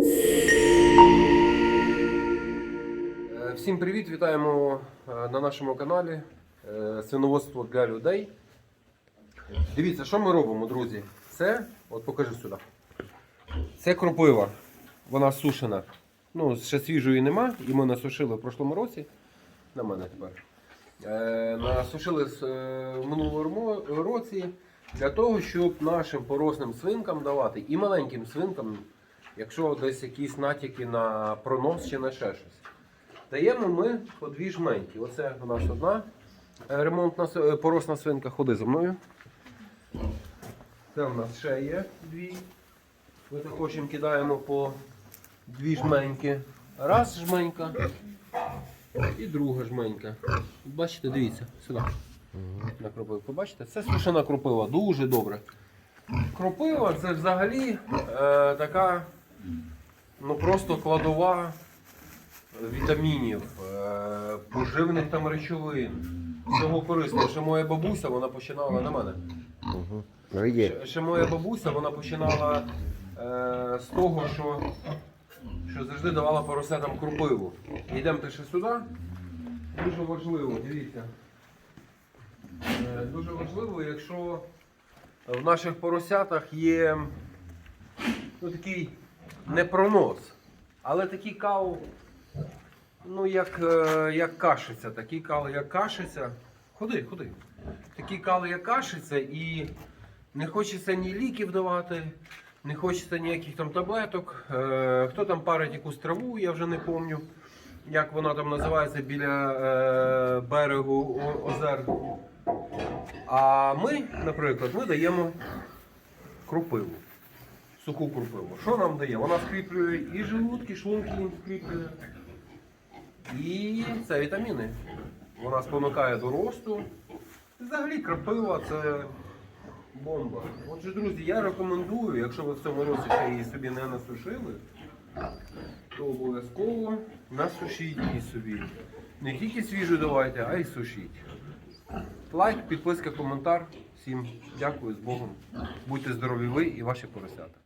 Е, Всім привіт! Вітаємо е, на нашому каналі е, Свиноводство для людей. Дивіться, що ми робимо, друзі. Це, от покажи сюди. Це кропива. Вона сушена. Ну, ще свіжої нема, і ми насушили в прошлому році. На мене тепер. Насушили в минулому році для того, щоб нашим поросним свинкам давати і маленьким свинкам, якщо десь якісь натяки на пронос чи на ще щось. Даємо ми по дві жменьки. Оце у нас одна е, ремонтна е, поросна свинка. Ходи за мною. Це у нас ще є дві. Ми також їм кидаємо по дві жменьки. Раз жменька і друга жменька. Бачите, дивіться, сюди. На кропивку. Бачите? Це сушена кропива, дуже добре. Кропива це взагалі е, така ну просто кладова вітамінів, е, поживних там речовин. Всього корисного. Ще моя бабуся, вона починала на мене. Ну. Ще, ще моя бабуся, вона починала е, з того, що, що завжди давала поросятам крупиву. Йдемо ще сюди. Дуже важливо, дивіться. Е, дуже важливо, якщо в наших поросятах є ну, такий не пронос, але такий кал, ну як, е, як кашиця, такий кал, як кашиця. Ходи, ходи. Такий кал, як кашиця, і не хочеться ні ліків давати, не хочеться ніяких там таблеток. Е, хто там парить якусь траву, я вже не пам'ятаю, як вона там називається біля е, берегу озер. А ми, наприклад, ми даємо крупиву. Суху крупиву. Що нам дає? Вона скріплює і желудки, шлунки скріплює. І це вітаміни. Вона спонукає до росту. Взагалі крапива це бомба. Отже, друзі, я рекомендую, якщо ви в цьому році ще її собі не насушили, то обов'язково насушіть її собі. Не тільки свіжу давайте, а й сушіть. Лайк, підписка, коментар. Всім дякую з Богом. Будьте здорові ви і ваші поросята.